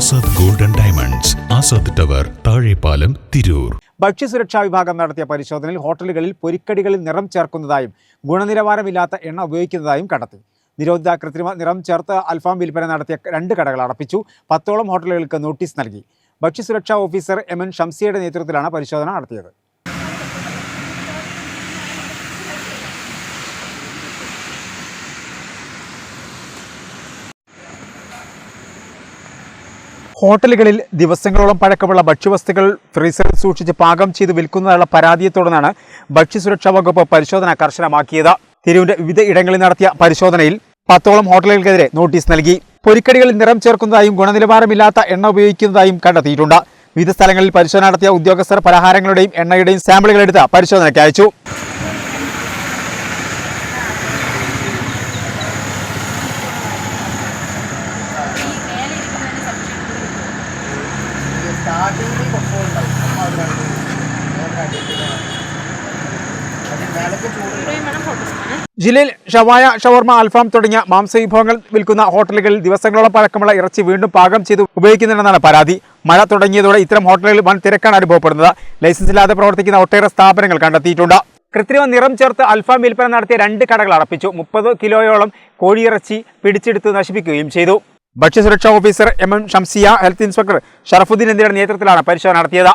Azad golden diamonds Azad tower Thazhepalam Tirur. ഭക്ഷ്യസുരക്ഷാ വിഭാഗം നടത്തിയ പരിശോധനയിൽ ഹോട്ടലുകളിൽ പൊരിക്കടികളിൽ നിറം ചേർക്കുന്നതായും ഗുണനിലവാരമില്ലാത്ത എണ്ണ ഉപയോഗിക്കുന്നതായും കണ്ടെത്തി. നിരോധിത കൃത്രിമ നിറം ചേർത്ത് അൽഫാം വിൽപ്പന നടത്തിയ രണ്ട് കടകൾ അടപ്പിച്ചു. പത്തോളം ഹോട്ടലുകൾക്ക് നോട്ടീസ് നൽകി. ഭക്ഷ്യസുരക്ഷാ ഓഫീസർ എം എൻ ഷംസിയുടെ നേതൃത്വത്തിലാണ് പരിശോധന നടത്തിയത്. ഹോട്ടലുകളിൽ ദിവസങ്ങളോളം പഴക്കമുള്ള ഭക്ഷ്യവസ്തുക്കൾ ഫ്രീസറിൽ സൂക്ഷിച്ച് പാകം ചെയ്ത് വിൽക്കുന്നതിനുള്ള പരാതിയെ തുടർന്നാണ് ഭക്ഷ്യസുരക്ഷാ വകുപ്പ് പരിശോധന കർശനമാക്കിയത്. തിരുവിന്റെ വിവിധ ഇടങ്ങളിൽ നടത്തിയ പരിശോധനയിൽ പത്തോളം ഹോട്ടലുകൾക്കെതിരെ നോട്ടീസ് നൽകി. പൊരിക്കടികളിൽ നിറം ചേർക്കുന്നതായും ഗുണനിലവാരമില്ലാത്ത എണ്ണ ഉപയോഗിക്കുന്നതായും കണ്ടെത്തിയിട്ടുണ്ട്. വിവിധ സ്ഥലങ്ങളിൽ പരിശോധന നടത്തിയ ഉദ്യോഗസ്ഥർ പലഹാരങ്ങളുടെയും എണ്ണയുടെയും സാമ്പിളുകൾ എടുത്ത് പരിശോധനയ്ക്ക് അയച്ചു. മേലക്ക് ജില്ലയിൽ ഷവായ ഷവർമ അൽഫാം തുടങ്ങിയ മാംസവിഭവങ്ങൾ വിൽക്കുന്ന ഹോട്ടലുകളിൽ ദിവസങ്ങളോളം പഴക്കമുള്ള ഇറച്ചി വീണ്ടും പാകം ചെയ്ത് ഉപയോഗിക്കുന്നുണ്ടെന്നാണ് പരാതി. മഴ തുടങ്ങിയതോടെ ഇത്തരം ഹോട്ടലുകളിൽ വൻ തിരക്കാണ് അനുഭവപ്പെടുന്നത്. ലൈസൻസ് ഇല്ലാതെ പ്രവർത്തിക്കുന്ന ഒട്ടേറെ സ്ഥാപനങ്ങൾ കണ്ടെത്തിയിട്ടുണ്ട്. കൃത്രിമ നിറം ചേർത്ത് അൽഫാം വിൽപ്പന നടത്തിയ രണ്ട് കടകൾ അടപ്പിച്ചു. മുപ്പത് കിലോയോളം കോഴിയിറച്ചി പിടിച്ചെടുത്ത് നശിപ്പിക്കുകയും ചെയ്തു. ഭക്ഷ്യസുരക്ഷാ officer M M Shamsiya health inspector Sharafuddin എന്നിവരുടെ നേതൃത്വത്തിലാണ് പരിശോധന നടത്തിയത്.